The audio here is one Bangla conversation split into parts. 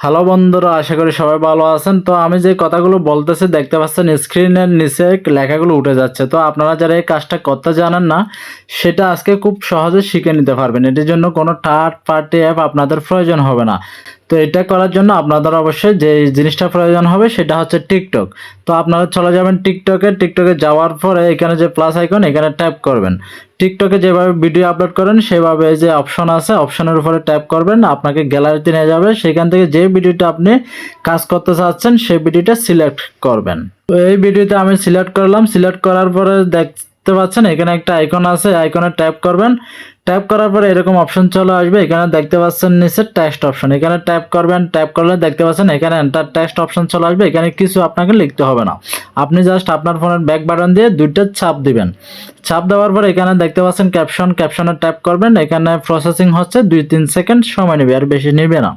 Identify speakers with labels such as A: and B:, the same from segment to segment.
A: হ্যালো বন্ধুরা, আশা করি সবাই ভালো আছেন। তো আমি যে কথাগুলো বলতেছি, দেখতে পাচ্ছেন স্ক্রিনের নিচে লেখাগুলো উঠে যাচ্ছে। তো আপনারা যারা এই কাজটা করতে জানেন না, সেটা আজকে খুব সহজে শিখে নিতে পারবেন। এটির জন্য কোনো থার্ড পার্টি অ্যাপ আপনাদের প্রয়োজন হবে না। তো এটা করার জন্য আপনাদের অবশ্যই যে জিনিসটা প্রয়োজন হবে সেটা হচ্ছে টিকটক। তো আপনারা চলে যাবেন টিকটকে টিকটকে যাওয়ার পরে এখানে যে প্লাস আইকন এখানে ট্যাপ করবেন। টিকটকে যেভাবে ভিডিও আপলোড করেন, সেভাবে যে অপশন আছে অপশনের উপরে ট্যাপ করবেন, আপনাকে গ্যালারিতে নিয়ে যাবে। সেখান থেকে যে ভিডিওটা আপনি কাজ করতে চাচ্ছেন, সেই ভিডিওটা সিলেক্ট করবেন। তো এই ভিডিওতে আমি সিলেক্ট করলাম। সিলেক্ট করার পরে দেখতে পাচ্ছেন, এখানে একটা আইকন আছে আইকনে ট্যাপ করবেন। ট্যাপ করার পরে এরকম অপশন চলে আসবে। এখানে দেখতে পাচ্ছেন নিচে টেক্সট অপশন এখানে ট্যাপ করবেন ট্যাপ করলে দেখতে পাচ্ছেন এখানে এন্টার টেক্সট অপশন চলে আসবে। এখানে কিছু আপনাকে লিখতে হবে না। আপনি জাস্ট আপনার ফোনের ব্যাক বাটন দিয়ে দুইটা ছাপ দিবেন। ছাপ দেওয়ার পর এখানে দেখতে পাচ্ছেন ক্যাপশন ক্যাপশনে ট্যাপ করবেন। এখানে প্রসেসিং হচ্ছে দুই তিন সেকেন্ড সময় নেবে, আর বেশি নেবে না।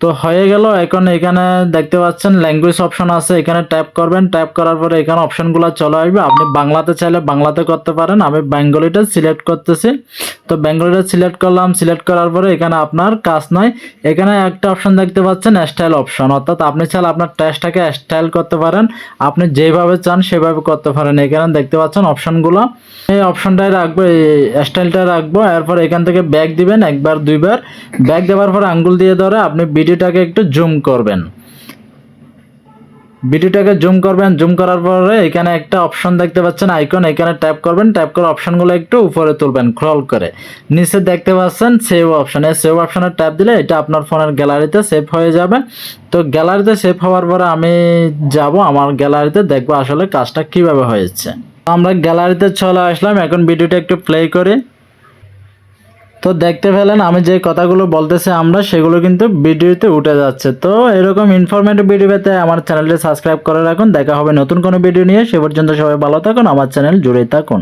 A: তো হয়ে গেল, এখন এখানে দেখতে পাচ্ছেন ল্যাঙ্গুয়েজ অপশন আছে, এখানে ট্যাপ করবেন ট্যাপ করার পরে এখানে অপশনগুলো চলে আসবে। আপনি বাংলাতে চাইলে বাংলাতে করতে পারেন, আমি বেঙ্গলিটা সিলেক্ট করতেছি। তো বেঙ্গলিটা সিলেক্ট করলাম সিলেক্ট করার পরে এখানে আপনার কাজ নয় এখানে একটা অপশন দেখতে পাচ্ছেন স্টাইল অপশন অর্থাৎ আপনি চাইলে আপনার টেস্টটাকে স্টাইল করতে পারেন। আপনি যেভাবে চান সেভাবে করতে পারেন। এখানে দেখতে পাচ্ছেন অপশনগুলো এই অপশনটাই রাখব, এই স্টাইলটা রাখব। এরপর এখান থেকে ব্যাগ দিবেন, একবার, দুইবার। ব্যাগ দেওয়ার পর আঙ্গুল দিয়ে ধরে আপনি ভিডিওটাকে একটু জুম করবেন। ভিডিওটাকে জুম করবেন, জুম করার পরে এখানে একটা অপশন দেখতে পাচ্ছেন, আইকন। এখানে ট্যাপ করবেন, ট্যাপ করে অপশনগুলো একটু উপরে তুলবেন, ক্রল করে। নিচে দেখতে পাচ্ছেন সেভ অপশন সেভ অপশনে ট্যাপ দিলে এটা আপনার ফোনের গ্যালারিতে সেভ হয়ে যাবে। তো গ্যালারিতে সেভ হওয়ার পরে আমি যাব আমার গ্যালারিতে, দেখব আসলে কাজটা কীভাবে হয়েছে। আমরা গ্যালারিতে চলে আসলাম, এখন ভিডিওটা একটু প্লে করি। তো দেখতে পেলেন, আমি যে কথাগুলো বলতেছি আমরা, সেগুলো কিন্তু ভিডিওতে উঠে যাচ্ছে। তো এরকম ইনফরমেটিভ ভিডিও পেতে আমার চ্যানেলটি সাবস্ক্রাইব করে রাখুন। দেখা হবে নতুন কোনো ভিডিও নিয়ে। সে পর্যন্ত সবাই ভালো থাকুন, আমার চ্যানেল জুড়ে থাকুন।